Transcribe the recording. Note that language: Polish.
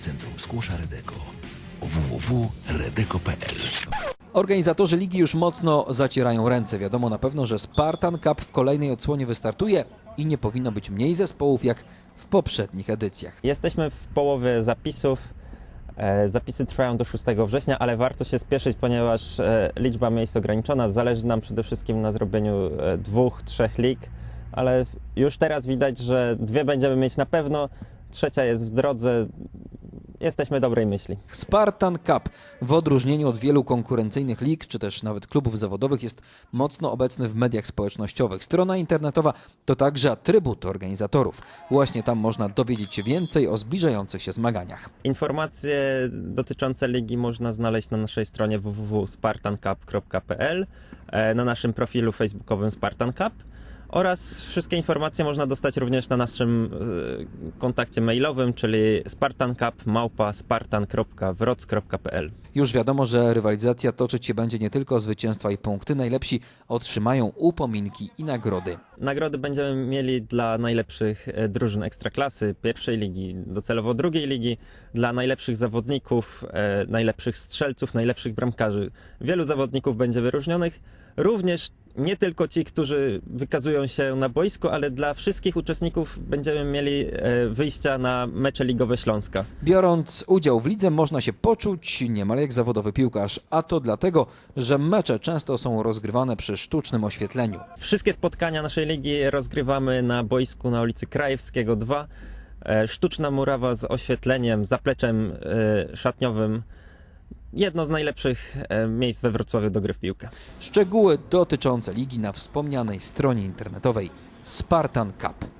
Centrum Skłosza Redeko www.redeko.pl Organizatorzy ligi już mocno zacierają ręce. Wiadomo na pewno, że Spartan Cup w kolejnej odsłonie wystartuje i nie powinno być mniej zespołów jak w poprzednich edycjach. Jesteśmy w połowie zapisów. E, Zapisy trwają do 6 września, ale warto się spieszyć, ponieważ e, liczba miejsc ograniczona. Zależy nam przede wszystkim na zrobieniu e, dwóch, trzech lig, ale już teraz widać, że dwie będziemy mieć na pewno, trzecia jest w drodze. Jesteśmy dobrej myśli. Spartan Cup w odróżnieniu od wielu konkurencyjnych lig, czy też nawet klubów zawodowych jest mocno obecny w mediach społecznościowych. Strona internetowa to także atrybut organizatorów. Właśnie tam można dowiedzieć się więcej o zbliżających się zmaganiach. Informacje dotyczące ligi można znaleźć na naszej stronie www.spartancup.pl, e, na naszym profilu facebookowym Spartan Cup oraz wszystkie informacje można dostać również na naszym e, kontakcie mailowym, czyli spartancup.spartan.wroc.pl. Już wiadomo, że rywalizacja toczyć się będzie nie tylko o zwycięstwa i punkty. Najlepsi otrzymają upominki i nagrody. Nagrody będziemy mieli dla najlepszych e, drużyn ekstraklasy pierwszej ligi, docelowo drugiej ligi, dla najlepszych zawodników, e, najlepszych strzelców, najlepszych bramkarzy. Wielu zawodników będzie wyróżnionych, również nie tylko ci, którzy wykazują się na boisku, ale dla wszystkich uczestników będziemy mieli e, wyjścia na mecze ligowe Śląska. Biorąc udział w lidze można się poczuć niemal jak zawodowy piłkarz, a to dlatego, że mecze często są rozgrywane przy sztucznym oświetleniu. Wszystkie spotkania naszej ligi rozgrywamy na boisku na ulicy Krajewskiego 2. E, Sztuczna murawa z oświetleniem, zapleczem e, szatniowym. Jedno z najlepszych e, miejsc we Wrocławiu do gry w piłkę. Szczegóły dotyczące ligi na wspomnianej stronie internetowej Spartan Cup.